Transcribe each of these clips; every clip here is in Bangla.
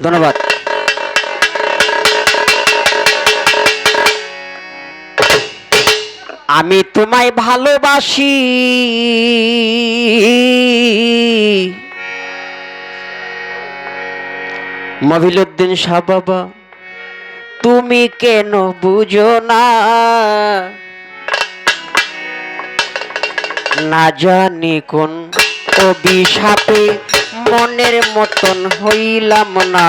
ধন্যবাদ। আমি তোমায় ভালোবাসি। মহিলুদ্দিন শাহ বাবা, তুমি কেন বুঝো না? না জানি কোন অভিশাপে মনের মতন হইলাম না।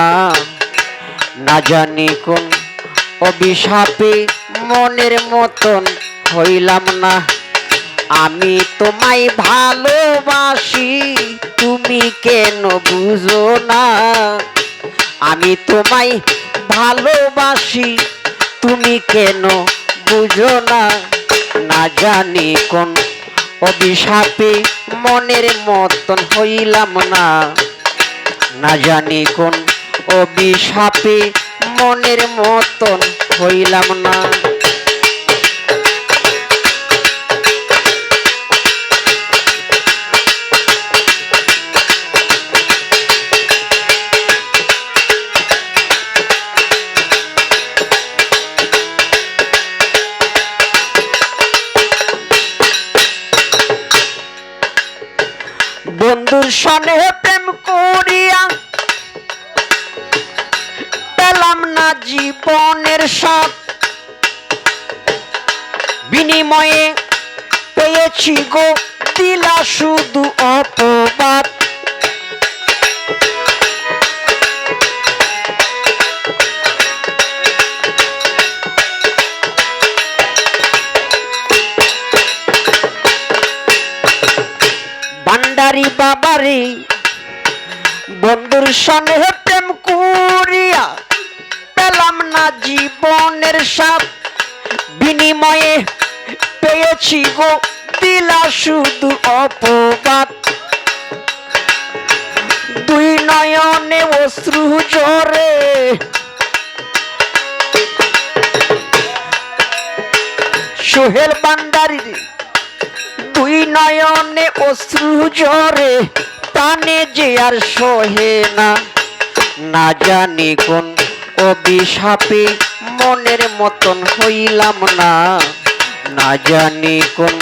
না জানি কোন অভিশাপে মনের মতন হইলাম না। আমি তোমায় ভালোবাসি, তুমি কেন বুঝো না? আমি তোমায় ভালোবাসি, তুমি কেন বুঝো না? না জানি কোন অভিশাপে মনের মতন হইলাম না। না জানি কোন অভিশাপে মনের মতন হইলাম না। জীবনের সব বিনিময়ে পেয়েছি গো দিলা শুধু অপবাদ। বাবারি বন্ধুর সনে প্রেম করিয়া জীবনের সাপ বিনিময়ে পেয়েছি গো দিলা শুধু অপবাদ দুই নয়নে অশ্রু জরে সোহেল বান্ডারি দুই নয়নে অশ্রু জরে টানে যে আর সহে না। না জানি কোন অভিশাপে মনের মতন হইলাম না। না জানি কোন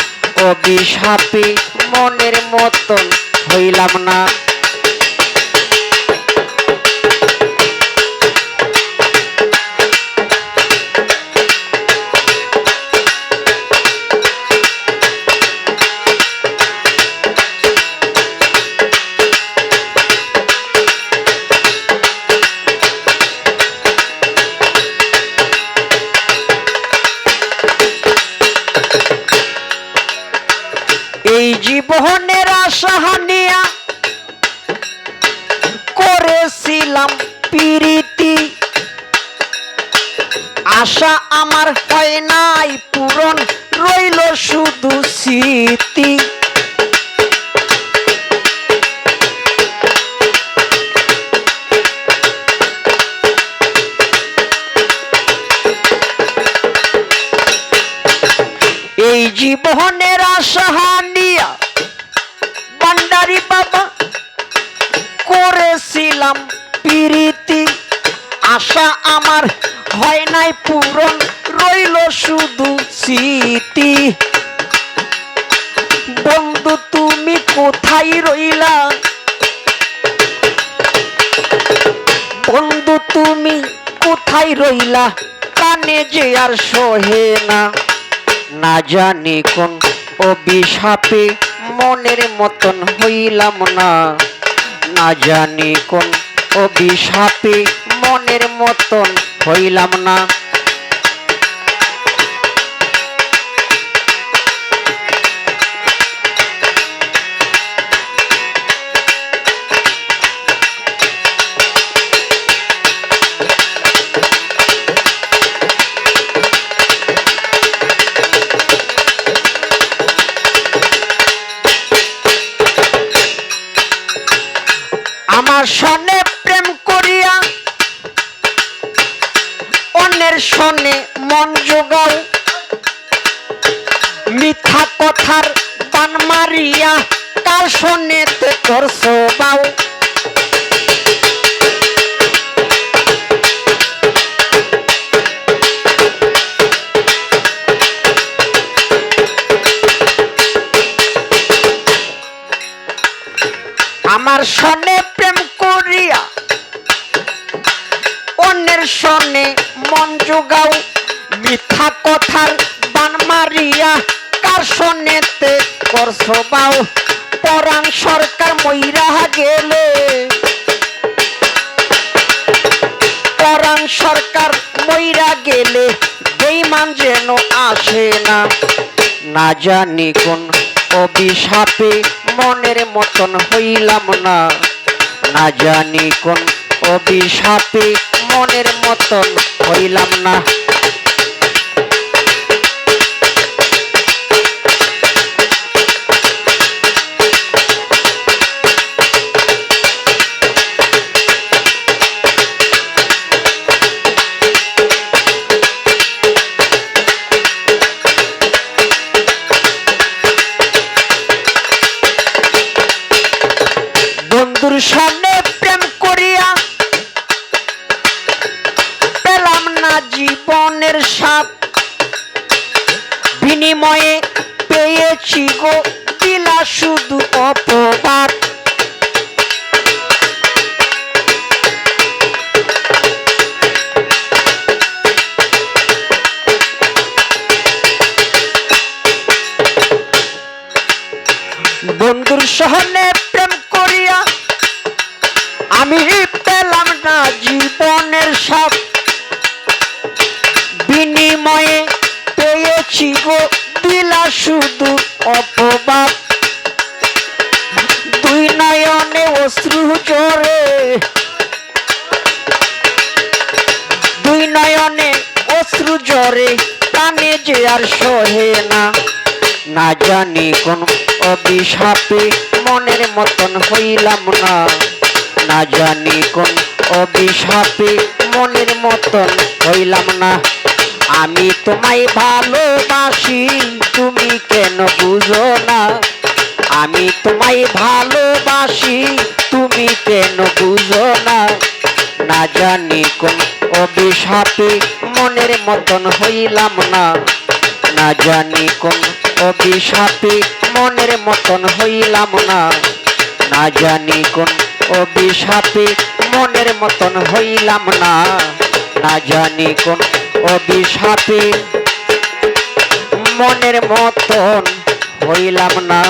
অভিশাপে মনের মতন হইলাম না। করেছিলাম পিরিতি। আশা আমার হয় নাই পূরণ রইল শুধু স্মৃতি। এই জীবনের আশা করেছিলাম প্রীতি। আশা আমার হয় নাই পূরণ, রইল শুধু স্মৃতি। বন্ধু, তুমি কোথায় রইলা? বন্ধু, তুমি কোথায় রইলা? কানে যে আর সহে না। না জানি কোন অভিশাপে মনের মতন হইলাম না। না জানি কোন অভিশাপে মনের মতন হইলাম না। সনে প্রেম করিয়া, অন্যের সনে মন যোগাও মিথ্যা কথার বান মারিয়া কার সনেতে করছ বাও পরাণ সরকার মইরা গেলে, পরাণ সরকার মইরা গেলে বেইমান যেন আসে না। না জানি কোন অভিশাপে মনের মতন হইলাম না। না জানি কোন অভিশাপে মনের মতন হইলাম না। বিনিময়ে পেয়েছি গো দিলা শুধু অপবাদ। বন্ধুর সহনে দুই নয়নে অশ্রু জরে টানে যে আর সহে না। না জানি কোন অভিশাপে মনের মতন হইলাম না। না জানি কোন অভিশাপে মনের মতন হইলাম না। আমি তোমায় ভালোবাসি, তুমি কেন বুঝো না? আমি তোমায় ভালোবাসি, তুমি কেন বুঝো না? না জানি কোন অভিশাপে মনের মতন হইলাম না। না জানি কোন অভিশাপে মনের মতন হইলাম না। না জানি কোন অভিশাপে মনের মতন হইলাম না। না জানি কোন অভিশাপে মনের মতন হইলাম না।